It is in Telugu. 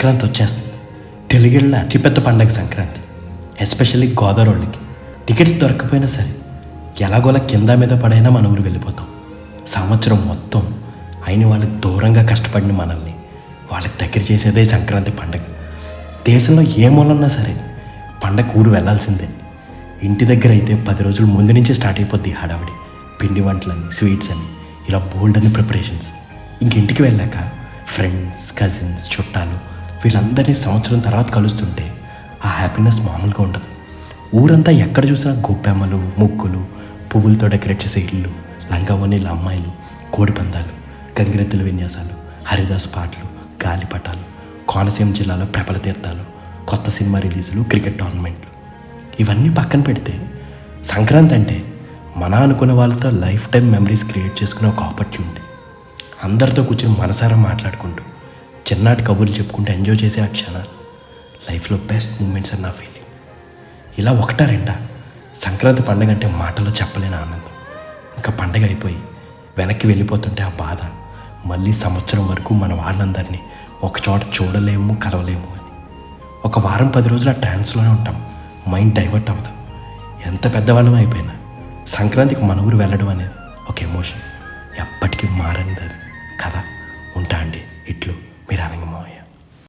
సంక్రాంతి వచ్చేస్తుంది. తెలుగుళ్ళ అతిపెద్ద పండగ సంక్రాంతి. ఎస్పెషల్లీ గోదావరి వాళ్ళకి టికెట్స్ దొరకపోయినా సరే ఎలాగోలా కింద మీద పడైనా మన ఊరు వెళ్ళిపోతాం. సంవత్సరం మొత్తం అయిన వాళ్ళకి దూరంగా కష్టపడిన మనల్ని వాళ్ళకి దగ్గర చేసేదే సంక్రాంతి పండగ. దేశంలో ఏ మూలన్నా సరే పండగ ఊరు వెళ్ళాల్సిందే. ఇంటి దగ్గర అయితే పది రోజుల ముందు నుంచే స్టార్ట్ అయిపోద్ది హడావిడి. పిండి వంటలని స్వీట్స్ అని ఇలా బోల్డ్ అని ప్రిపరేషన్స్ ఇంకింటికి వెళ్ళాక ఫ్రెండ్స్ కజిన్స్ చుట్టాలు వీళ్ళందరినీ సంవత్సరం తర్వాత కలుస్తుంటే ఆ హ్యాపీనెస్ మామూలుగా ఉండదు. ఊరంతా ఎక్కడ చూసినా గొప్పెమ్మలు ముగ్గులు పువ్వులతో డెకరేట్ చేసే ఇల్లు లంగావోనీల అమ్మాయిలు కోడిపందాలు గంగిరెద్దుల విన్యాసాలు హరిదాస్ పాటలు గాలిపటాలు కోనసీమ జిల్లాలో ప్రబల తీర్థాలు కొత్త సినిమా రిలీజులు క్రికెట్ టోర్నమెంట్లు. ఇవన్నీ పక్కన పెడితే సంక్రాంతి అంటే మన అనుకున్న వాళ్ళతో లైఫ్ టైం మెమరీస్ క్రియేట్ చేసుకునే ఒక ఆపర్చునిటీ అందరితో కూర్చొని మనసారా మాట్లాడుకుంటూ చిన్ననాటి కబుర్లు చెప్పుకుంటూ ఎంజాయ్ చేసే ఆ క్షణాలు. లైఫ్లో బెస్ట్ మూమెంట్స్ అని నా ఫీలింగ్ ఇలా ఒకటా రెండా? సంక్రాంతి పండగ అంటే మాటలో చెప్పలేని ఆనందం. ఇంకా పండగ అయిపోయి వెనక్కి వెళ్ళిపోతుంటే ఆ బాధ. మళ్ళీ సంవత్సరం వరకు మన వాళ్ళందరినీ ఒకచోట చూడలేము కలవలేము అని. ఒక వారం పది రోజులు ఆ ట్రాన్స్లోనే ఉంటాం. మైండ్ డైవర్ట్ అవుతాం ఎంత పెద్దవాళ్ళం అయిపోయినా సంక్రాంతికి మన ఊరు వెళ్ళడం అనేది ఒక ఎమోషన్ ఎప్పటికీ మారనిది అది. కదా?